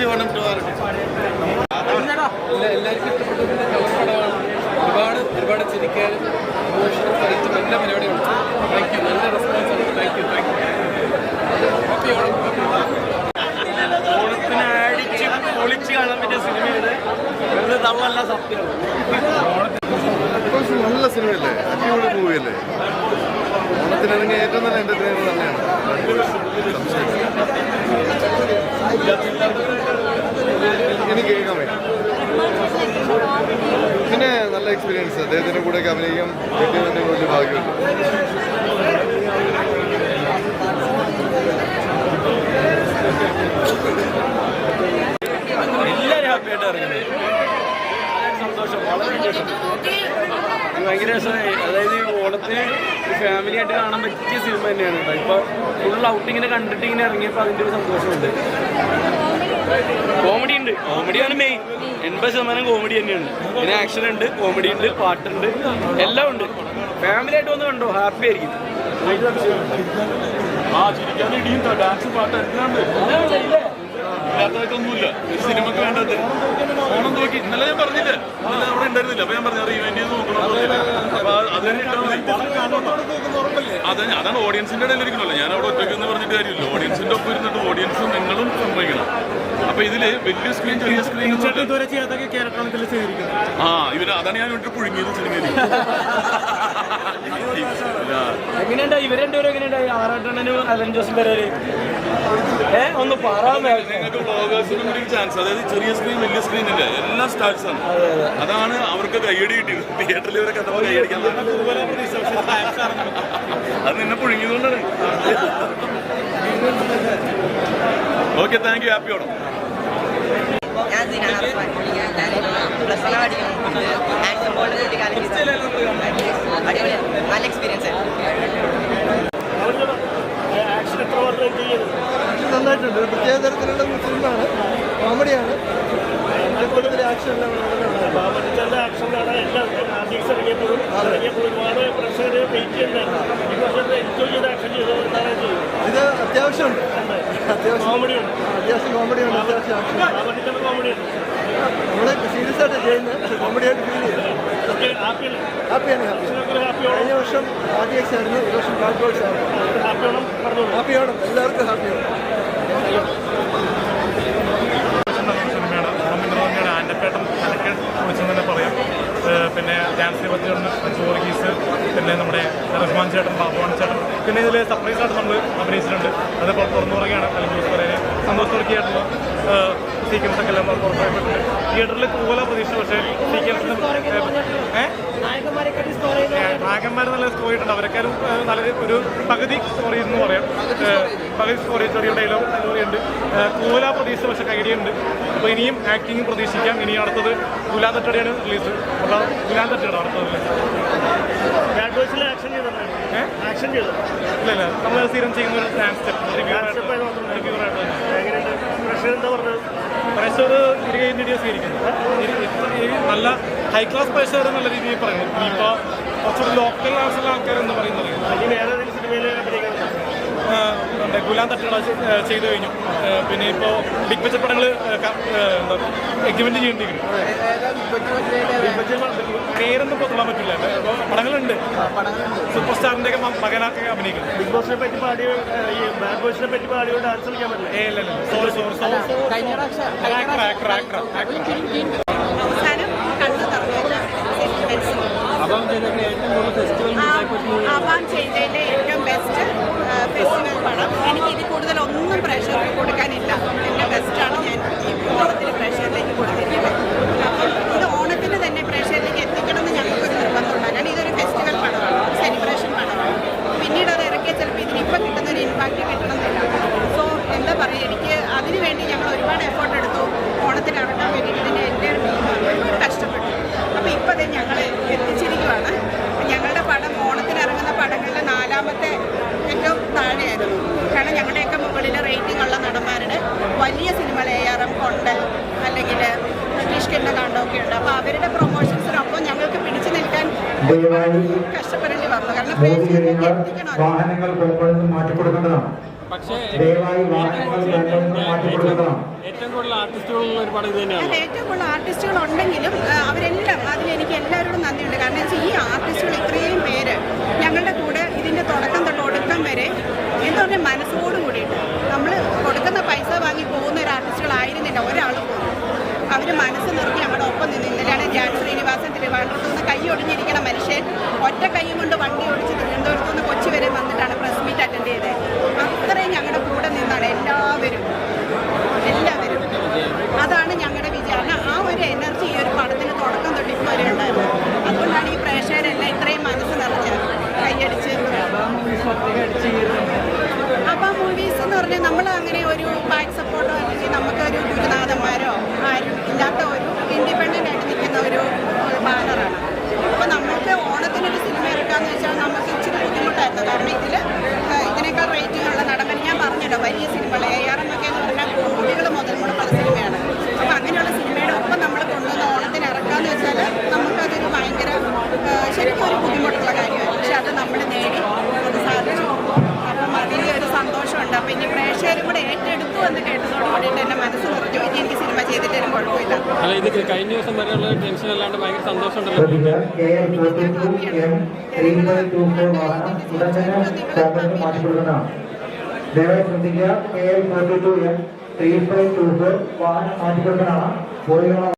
Happy Onam to ആർ എല്ലാവർക്കും colour പടമാണ് ഒരുപാട് ഒരുപാട് ചിരിക്കാൻ ഇമോഷണൽ ഫൈറ്റും എല്ലാ പരിപാടികളും താങ്ക് യു നല്ല റെസ്പോൺസ് ആണ് thank you thank you happy Onam ഓണത്തിന് അടിച്ച് പൊളിച്ച് കാണാൻ പറ്റിയ സിനിമ ഇത്. തള്ളല്ല സത്യം അത്യാവശ്യം നല്ല സിനിമയല്ലേ? അടിപൊളി മൂവിയല്ലേ ഇറങ്ങിയ ഏറ്റവും നല്ല എന്റർടൈനർ തന്നെയാണ്. എനിക്ക് കേൾക്കാൻ പറ്റും പിന്നെ നല്ല എക്സ്പീരിയൻസ് അദ്ദേഹത്തിന്റെ കൂടെ അഭിനയിക്കാൻ കിട്ടിയത് തന്നെ വലിയ ഭാഗ്യമുണ്ട്. ആയിട്ട് ഇറങ്ങുന്നത് സന്തോഷം. വളരെ ഭയങ്കര രസമായി. അതായത് ഓണത്തിന് ഫാമിലി ആയിട്ട് കാണാൻ പറ്റിയ സിനിമ തന്നെയാണ് കേട്ടോ. ഇപ്പൊ ഫുൾ ഔട്ടിങ്ങിനെ കണ്ടിട്ട് ഇങ്ങനെ ഇറങ്ങിയപ്പോൾ അതിന്റെ ഒരു സന്തോഷമുണ്ട്. കോമഡി ഉണ്ട്. കോമഡിയാണ് മെയിൻ എൺപത് ശതമാനം കോമഡി തന്നെയാണ്. പിന്നെ ആക്ഷൻ ഉണ്ട് കോമഡി ഉണ്ട് പാട്ടുണ്ട് എല്ലാം ഉണ്ട്. ഫാമിലി ആയിട്ട് വന്ന് കണ്ടോ? ഹാപ്പി ആയിരിക്കും. ആ ചിരിക്കാൻ ഇടിയും ഡാൻസ് പാട്ട് എല്ലാം ഉണ്ട് ഇല്ലാത്തതായിട്ടൊന്നുമില്ല ഒരു സിനിമക്ക് വേണ്ടത്. ഓണം നോക്കി. ഇന്നലെ ഞാൻ പറഞ്ഞില്ലേ? അവിടെ ഉണ്ടായിരുന്നില്ല. അപ്പൊ ഞാൻ പറഞ്ഞു റീവെന്റ് ചെയ്ത് നോക്കണം. അതിനെ അത് അതാണ് ഓഡിയൻസിന്റെ ഇടയിൽ ഇരിക്കണല്ലോ. ഞാൻ അവിടെ ഒറ്റയ്ക്ക് എന്ന് പറഞ്ഞിട്ട് കാര്യമില്ല. ഓഡിയൻസിന്റെ ഒപ്പം ഇരുന്നിട്ട് ഓഡിയൻസും നിങ്ങളും സംഭവിക്കണം. അപ്പൊ ഇതിൽ വലിയ സ്ക്രീൻ ചെറിയ സ്ക്രീൻ ആ ഇവർ അതാണ് ഞാൻ വേണ്ടി പുഴുങ്ങിയത് സിനിമയിൽ എങ്ങനെയുണ്ട്? ഇവർ രണ്ടുപേരും എങ്ങനെയുണ്ടായി ആറാട്ടണ്ണനും അലൻ ജോസും പേര് ഏ ഒന്ന് പറയാമേ നിങ്ങൾക്ക് ബ്ലോഗേഴ്സിനും കൂടി ചാൻസ് അതായത് ചെറിയ സ്ക്രീൻ വലിയ സ്ക്രീൻ ഇല്ല എല്ലാം സ്റ്റാർട്സ് ആണ്. അതാണ് അവർക്ക് കൈയടി കിട്ടിയത്. തിയേറ്ററിൽ ഇവരെ കഥ കൈയടിക്കാൻ അത് നിന്നെ പുഴുങ്ങിയതുകൊണ്ടാണ്. Okay thank you happy Onam ഞാൻ ദിനാർ ഞാൻ പ്ലസ് വൺ പഠിക്കുന്നു ആക്ഷൻ ബോർഡ് അടിപൊളിയാണ് നല്ല എക്സ്പീരിയൻസ് ആയിരുന്നു നന്നായിട്ടുണ്ട്. ഒരു പ്രത്യേക തരത്തിലുള്ള സിനിമയാണ് കോമഡിയാണ്. കൂടുതൽ ആക്ഷൻ ബാബുജിന്റെ ആക്ഷനാണ് എല്ലാം ആദ്യം ഇറങ്ങിയപ്പോഴും ഇറങ്ങിയപ്പോൾ ഒരുപാട് പ്രഷർ വെയിറ്റ് ചെയ്യുന്നുണ്ടായിരുന്നു ഈ വർഷത്തെ എൻജോയ് ചെയ്ത് ആക്ഷൻ ചെയ്തത് എന്താണ് ചെയ്യുന്നത് ഇത് അത്യാവശ്യമുണ്ട് അത്യാവശ്യം. കോമഡി ഉണ്ട്. അത്യാവശ്യം കോമഡിയാണ് അത്യാവശ്യം ആക്ഷൻ ബാബുജിന്റെ കോമഡി ഉണ്ട്. നമ്മൾ സീരിയസ് ആയിട്ട് ചെയ്യുന്നത് കോമഡിയായിട്ട് ഫീൽ ചെയ്യും ഹാപ്പിയാണ് ഹാപ്പി കഴിഞ്ഞ വർഷം ആദ്യക്സ് ആയിരുന്നു ഈ വർഷം ബോയ്സ് ആയിരുന്നു ഹാപ്പി ഹാപ്പിയാണ് എല്ലാവർക്കും ഹാപ്പിയാണ് പിന്നെ ജാൻസി ബച്ചേട്ടൻ വർഗീസ് പിന്നെ നമ്മുടെ റഹ്മാൻ ചേട്ടൻ ബാബുവാൻ ചേട്ടൻ. പിന്നെ ഇതിൽ സർപ്രൈസ് ആയിട്ട് നമ്മൾ അഭിനയിച്ചിട്ടുണ്ട്. അത് പുറത്ത് തുറന്നു പറയുകയാണ് അല്ലെങ്കിൽ ന്യൂസ് പറയാൻ സന്തോഷ് തുറക്കിയായിട്ടുള്ള സീക്വൻസ് ഒക്കെ എല്ലാം പുറത്തുപോയിട്ടുണ്ട് തിയേറ്ററിൽ കൂടുതലാണ് പ്രതീക്ഷ പക്ഷേ സീക്വൻസിന് ഏഹ് നായകന്മാർ നല്ല സ്കോർ ചെയ്തിട്ടുണ്ട് അവരെക്കാരും ഏഹ്, നല്ല ഒരു പകുതി സ്കോർ ചെയ്തെന്ന് പറയാം. പകുതി സ്കോർ ചെയ്ത് ചെറിയ ഡയലോഗ് ഉണ്ട്. കൂല പ്രതീക്ഷ പക്ഷേ കൈഡിയുണ്ട് അപ്പോൾ ഇനിയും ആക്ടിങ് പ്രതീക്ഷിക്കാം. ഇനി അടുത്തത് ഗുലാം തട്ടടിയാണ് റിലീസ് അപ്പോൾ ഗുലാം തട്ടിയാണ് അടുത്തത് ആക്ഷൻ ഇല്ല ഇല്ല. നമ്മൾ സ്ഥിരം ചെയ്യുന്ന ഒരു ഡാൻസ് സ്റ്റെപ്പ് പ്രഷർ ഇരുകയും നീടിയ സ്വീകരിക്കുന്നു ഇരി- ഇരി- നല്ല ഹൈ ക്ലാസ് പ്രഷർ എന്നുള്ള രീതിയിൽ പറയുന്നു ഇപ്പോൾ കുറച്ചുകൂടി ലോക്കൽ ആയിട്ടുള്ള ആൾക്കാരെന്ന് പറയുന്നത് ഇനി വേറെ ഏതെങ്കിലും സിനിമയിൽ അഭിനയിക്കണം നമ്മുടെ ഗുലാം തട്ടുകട ചെയ്തു കഴിഞ്ഞു. പിന്നെ ഇപ്പോൾ ബിഗ് ബജറ്റ് പടങ്ങൾ എന്താ എഗ്രിമെന്റ് ചെയ്യേണ്ടിയിരിക്കുന്നു. പേരൊന്നും ഇപ്പോൾ തൊള്ളാൻ പറ്റില്ല. ഇപ്പോൾ പടങ്ങളുണ്ട്. സൂപ്പർ സ്റ്റാറിന്റെ ഒക്കെ മകനാക്കി അഭിനയിക്കും ബിഗ് ബോസിനെ പറ്റി പാടിയ ഈ ബാഡ് ബോയ്സിനെ പറ്റി പാടിയോ ഡാൻസ് കളിക്കാൻ പറ്റില്ല. ഏ സോറി സോറി സോറി ആക്ടർ ആവാൻ ചെയ്തതിന്റെ ഏറ്റവും ബെസ്റ്റ് ഫെസ്റ്റിവൽ പടം എനിക്ക് ഇതിൽ കൂടുതൽ ഒന്നും പ്രഷർക്ക് കൊടുക്കാനില്ല. എന്റെ ബെസ്റ്റാണ് ഞാൻ ഈ ഓണത്തിന് പ്രഷറിലേക്ക് കൊടുത്തിരിക്കുന്നത്. അപ്പം ഇത് ഓണത്തിന് തന്നെ പ്രഷറിലേക്ക് എത്തിക്കണം എന്ന് ഞങ്ങൾക്കൊരു നിർബന്ധമുണ്ട് കാരണം ഇതൊരു ഫെസ്റ്റിവൽ പടമാണ് സെലിബ്രേഷൻ പടമാണ് പിന്നീട് അത് ഇറക്കിയ ചിലപ്പോൾ ഇതിനിപ്പോൾ കിട്ടുന്ന ഒരു ഇമ്പാക്റ്റ് കിട്ടണമെന്നില്ല. സോ എന്താ പറയുക എനിക്ക് അതിനു വേണ്ടി ഞങ്ങൾ ഒരുപാട് എഫേർട്ട് എടുത്തു. ഓണത്തിന് ഇറക്കാൻ വേണ്ടിയിട്ട് ഇതിന്റെ എന്റെ ടീം ഒരുപാട് കഷ്ടപ്പെട്ടു അപ്പോൾ ഇപ്പോൾ അത് ഞങ്ങൾ എത്തിച്ചിരിക്കുവാണ് ഞങ്ങളുടെ പടം ഓണത്തിന് ഇറങ്ങുന്ന പടങ്ങളുടെ നാലാമത്തെ ഏറ്റവും താഴെയായിരുന്നു കാരണം ഞങ്ങളുടെയൊക്കെ മുകളിൽ റേറ്റിംഗ് ഉള്ള നടന്മാരുടെ വലിയ സിനിമകൾ എ ആർ എം കൊണ്ടൽ അല്ലെങ്കിൽ കിഷ്കിന്റെ കാണ്ടൊക്കെ ഉണ്ട് അപ്പോൾ അവരുടെ പ്രൊമോഷൻസിനൊപ്പം ഞങ്ങൾക്ക് പിടിച്ചു നിൽക്കാൻ ഒരുപാട് കഷ്ടപ്പെടേണ്ടി വന്നു കാരണം വാഹനങ്ങൾ പലപ്പോഴും മാറ്റിക്കൊടുക്കേണ്ടതാണ് ദയവായി വാഹനങ്ങൾ മാറ്റി കൊടുക്കണം ഏറ്റവും കൂടുതൽ ആർട്ടിസ്റ്റുകൾ ഉണ്ടെങ്കിലും അവരെല്ലാം അതിന് എനിക്ക് എല്ലാവരോടും നന്ദിയുണ്ട് കാരണം ഈ ആർട്ടിസ്റ്റുകൾ ഇത്രയും പേര് ഞങ്ങളുടെ കൂടെ ഇതിന്റെ തുടക്കം തൊട്ട് ഒടുക്കം വരെ എന്ന് പറഞ്ഞാൽ മനസ്സോട് കൂടിയിട്ട് നമ്മൾ കൊടുക്കുന്ന പൈസ വാങ്ങി പോകുന്ന ഒരു ആർട്ടിസ്റ്റുകളായിരുന്നില്ല ഒരാൾ പോലും അവർ മനസ്സ് നിർത്തി ഞങ്ങളുടെ ഒപ്പം നിന്ന് ഇന്നലെയാണ് ജാൻ ശ്രീനിവാസൻ തിരുവനന്തപുരത്ത് നിന്ന് കൈ ഒടിഞ്ഞിരിക്കണ മനുഷ്യൻ ഒറ്റ കൈ കൊണ്ട് വണ്ടി ഓടിച്ച് തിരുവനന്തപുരത്ത് നിന്ന് കൊച്ചി വരെ വന്നിട്ടാണ് പ്രസ് മീറ്റ് അറ്റൻഡ് ചെയ്തത്. അത്രയും ഞങ്ങളുടെ കൂടെ നിന്നാണ് എല്ലാവരും. എല്ലാവരും. അതാണ് ഞങ്ങളുടെ വിജയം. ആ ഒരു എനർജി ഈ ഒരു പടത്തിന് തുടക്കം തൊട്ട് ഇപ്പോൾ വരെ ഉണ്ടായിരുന്നു അതുകൊണ്ടാണ് ഈ പ്രേക്ഷകരെല്ലാം ഇത്രയും മനസ്സ് നിറച്ച് കൈയടിച്ച് അപ്പം മൂവീസ് എന്ന് പറഞ്ഞാൽ നമ്മൾ അങ്ങനെ ഒരു ബാക്ക് സപ്പോർട്ടോ അല്ലെങ്കിൽ നമുക്കൊരു ഗുരുനാഥന്മാരോ ആരും ഇല്ലാത്ത ഒരു ഇൻഡിപെൻഡന്റ് ആയിട്ട് നിൽക്കുന്ന ഒരു ബാനറാണ് അപ്പോൾ നമ്മൾക്ക് ഓണത്തിനൊരു സിനിമ ഇറക്കാന്ന് വെച്ചാൽ നമുക്ക് ഇച്ചിരി ബുദ്ധിമുട്ടായിരുന്നു കാരണം ഇതിൽ ഇതിനേക്കാൾ റേറ്റിംഗ് ഉള്ള നടൻ ഞാൻ പറഞ്ഞല്ലോ വലിയ സിനിമകൾ എ ആർ എം ഒക്കെ എന്ന് പറഞ്ഞാൽ കോടികൾ മുതൽ മുടക്കുള്ള സിനിമയാണ് അപ്പോൾ അങ്ങനെയുള്ള സിനിമയുടെ ഒപ്പം നമ്മൾ കൊണ്ടുവന്ന് ഓണത്തിന് ഇറക്കാന്ന് വെച്ചാൽ നമുക്കതൊരു ഭയങ്കര ആ, ശരിക്കും ഒരു ബുദ്ധിമുട്ടുള്ള കാര്യമാണ് പക്ഷെ അത് നമ്മൾ നേടി അത് സാധിച്ചു അപ്പം അതിന്റെ ഒരു സന്തോഷമുണ്ട് അപ്പം ഇനി പ്രേക്ഷകരും കൂടെ ഏറ്റെടുത്തു എന്ന് കേട്ടതോട് കൂടിയിട്ട് എന്റെ മനസ്സ് നിറഞ്ഞു ഇനി എനിക്ക് സിനിമ ചെയ്തിട്ടൊരു കുഴപ്പമില്ല അല്ല ഇത് കഴിഞ്ഞ ദിവസം വരെയുള്ള ടെൻഷൻ അല്ലാണ്ട് ഭയങ്കര സന്തോഷമുണ്ടല്ലോ. ദയവായി ശ്രദ്ധിക്കുക